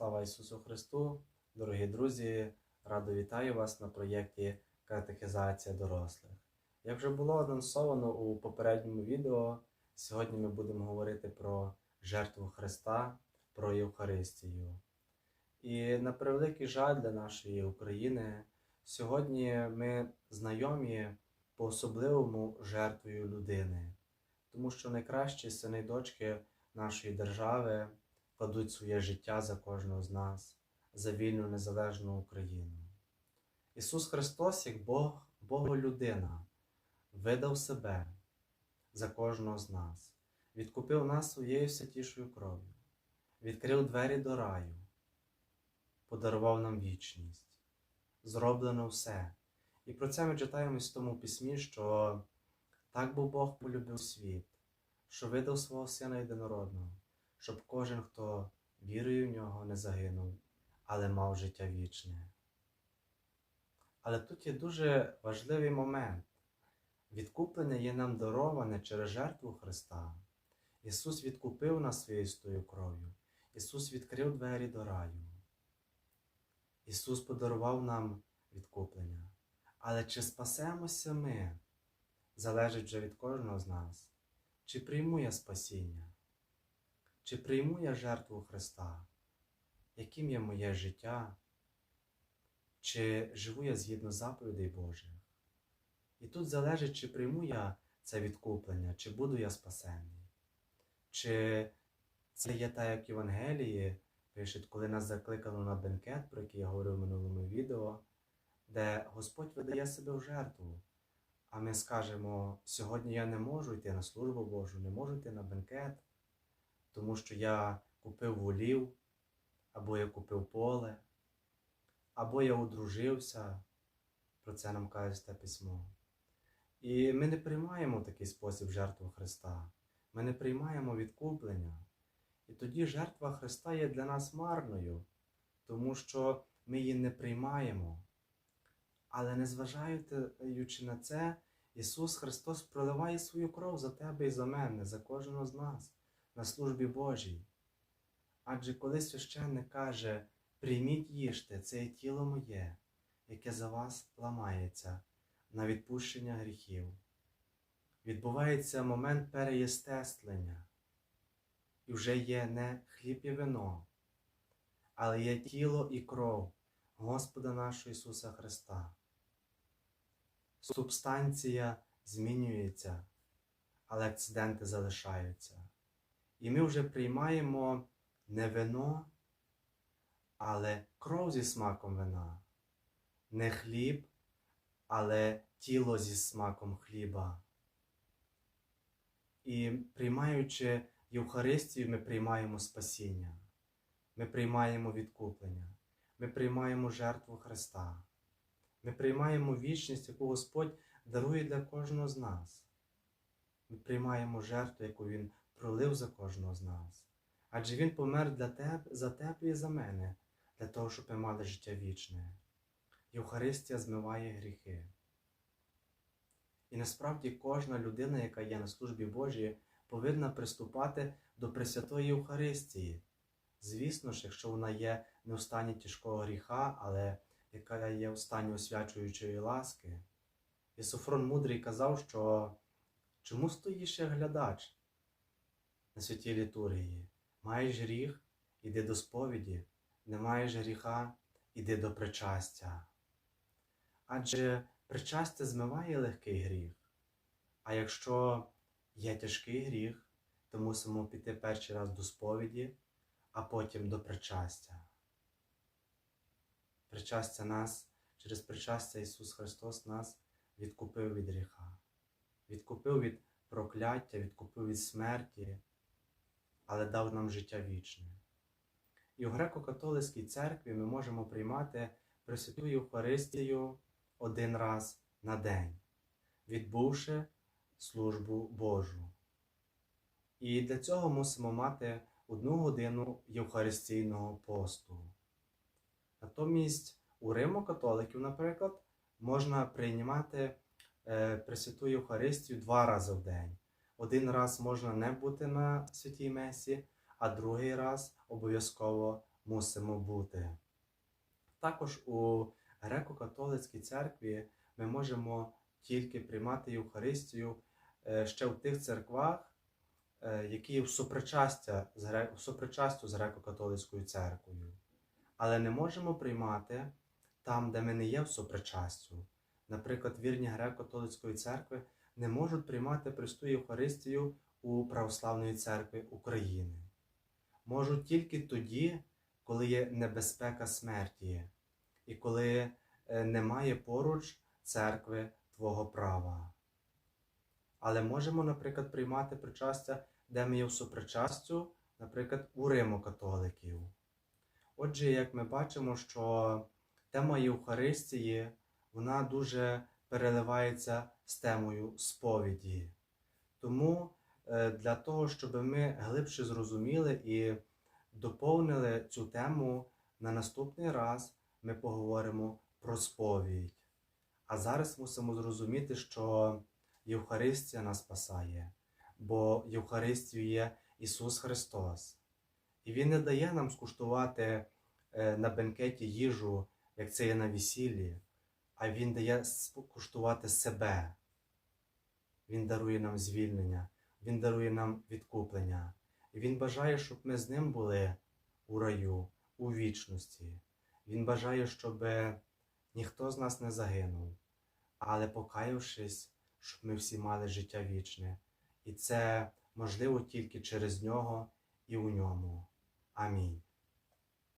Слава Ісусу Христу! Дорогі друзі! Радо вітаю вас на проєкті Катехизація дорослих. Як вже було анонсовано у попередньому відео, сьогодні ми будемо говорити про жертву Христа, про Євхаристію. І на превеликий жаль для нашої України, сьогодні ми знайомі по-особливому жертвою людини, тому що найкращі сини і дочки нашої держави кладуть своє життя за кожного з нас, за вільну незалежну Україну. Ісус Христос, як Бог, Боголюдина, видав себе за кожного з нас, відкупив нас своєю святішою кров'ю, відкрив двері до раю, подарував нам вічність, зроблено все. І про це ми читаємо в тому письмі, що так був Бог полюбив світ, що видав свого Сина єдинородного, щоб кожен, хто вірує в нього, не загинув, але мав життя вічне. Але тут є дуже важливий момент. Відкуплення є нам дароване через жертву Христа. Ісус відкупив нас своєю кров'ю. Ісус відкрив двері до раю. Ісус подарував нам відкуплення. Але чи спасемося ми, залежить вже від кожного з нас, чи прийму я спасіння, чи прийму я жертву Христа, яким є моє життя, чи живу я згідно заповідей Божих. І тут залежить, чи прийму я це відкуплення, чи буду я спасенний, чи це є так, як Євангелії пишуть, коли нас закликано на бенкет, про який я говорив в минулому відео, де Господь видає себе в жертву. А ми скажемо, сьогодні я не можу йти на службу Божу, не можу йти на бенкет, тому що я купив волів, або я купив поле, або я одружився, про це нам каже те письмо. І ми не приймаємо такий спосіб жертву Христа. Ми не приймаємо відкуплення. І тоді жертва Христа є для нас марною, тому що ми її не приймаємо. Але незважаючи на це, Ісус Христос проливає свою кров за тебе і за мене, за кожного з нас на службі Божій. Адже коли священник каже, прийміть їжте, це є тіло моє, яке за вас ламається на відпущення гріхів, відбувається момент переєстеслення, і вже є не хліб і вино, але є тіло і кров Господа нашого Ісуса Христа. Субстанція змінюється, але акциденти залишаються. І ми вже приймаємо не вино, але кров зі смаком вина, не хліб, але тіло зі смаком хліба. І приймаючи Євхаристію, ми приймаємо спасіння, ми приймаємо відкуплення, ми приймаємо жертву Христа, ми приймаємо вічність, яку Господь дарує для кожного з нас. Ми приймаємо жертву, яку Він пролив за кожного з нас. Адже Він помер для тебе, за тебе і за мене, для того, щоб ми мали життя вічне. Євхаристія змиває гріхи. І насправді кожна людина, яка є на службі Божій, повинна приступати до Пресвятої Євхаристії. Звісно ж, якщо вона є не в стані тяжкого гріха, але яка є в стані освячуючої ласки. І Софрон Мудрий казав, що чому стоїш як глядач на святій літургії? Маєш гріх, іди до сповіді, не маєш гріха, іди до причастя. Адже причастя змиває легкий гріх. А якщо є тяжкий гріх, то мусимо піти перший раз до сповіді, а потім до причастя. Причастя нас, через причастя Ісус Христос нас відкупив від гріха, відкупив від прокляття, відкупив від смерті, але дав нам життя вічне. І у греко-католицькій церкві ми можемо приймати Пресвяту Євхаристію один раз на день, відбувши службу Божу. І для цього мусимо мати одну годину Євхаристійного посту. Натомість у Римо-католиків, наприклад, можна приймати е, Пресвяту Євхаристію два рази в день. Один раз можна не бути на святій Месі, а другий раз обов'язково мусимо бути. Також у греко-католицькій церкві ми можемо тільки приймати Євхаристію е, ще в тих церквах, е, які в сопричастя з греко-католицькою церквою. Але не можемо приймати там, де ми не є в сопричастю. Наприклад, вірні греко-католицької церкви не можуть приймати Престу Євхаристію у Православної церкви України. Можуть тільки тоді, коли є небезпека смерті, і коли е, немає поруч церкви Твого права. Але можемо, наприклад, приймати причастя, де ми є в сопричастю, наприклад, у римокатоликів. Отже, як ми бачимо, що тема Євхаристії вона дуже переливається з темою сповіді. Тому е, для того, щоб ми глибше зрозуміли і доповнили цю тему, на наступний раз ми поговоримо про сповідь. А зараз мусимо зрозуміти, що Євхаристія нас спасає, бо Євхаристію є Ісус Христос. І Він не дає нам скуштувати е, на бенкеті їжу, як це є на весіллі, а Він дає скуштувати себе. Він дарує нам звільнення, Він дарує нам відкуплення. Він бажає, щоб ми з ним були у раю, у вічності. Він бажає, щоб ніхто з нас не загинув, але покаявшись, щоб ми всі мали життя вічне. І це можливо тільки через нього і у ньому. Амінь.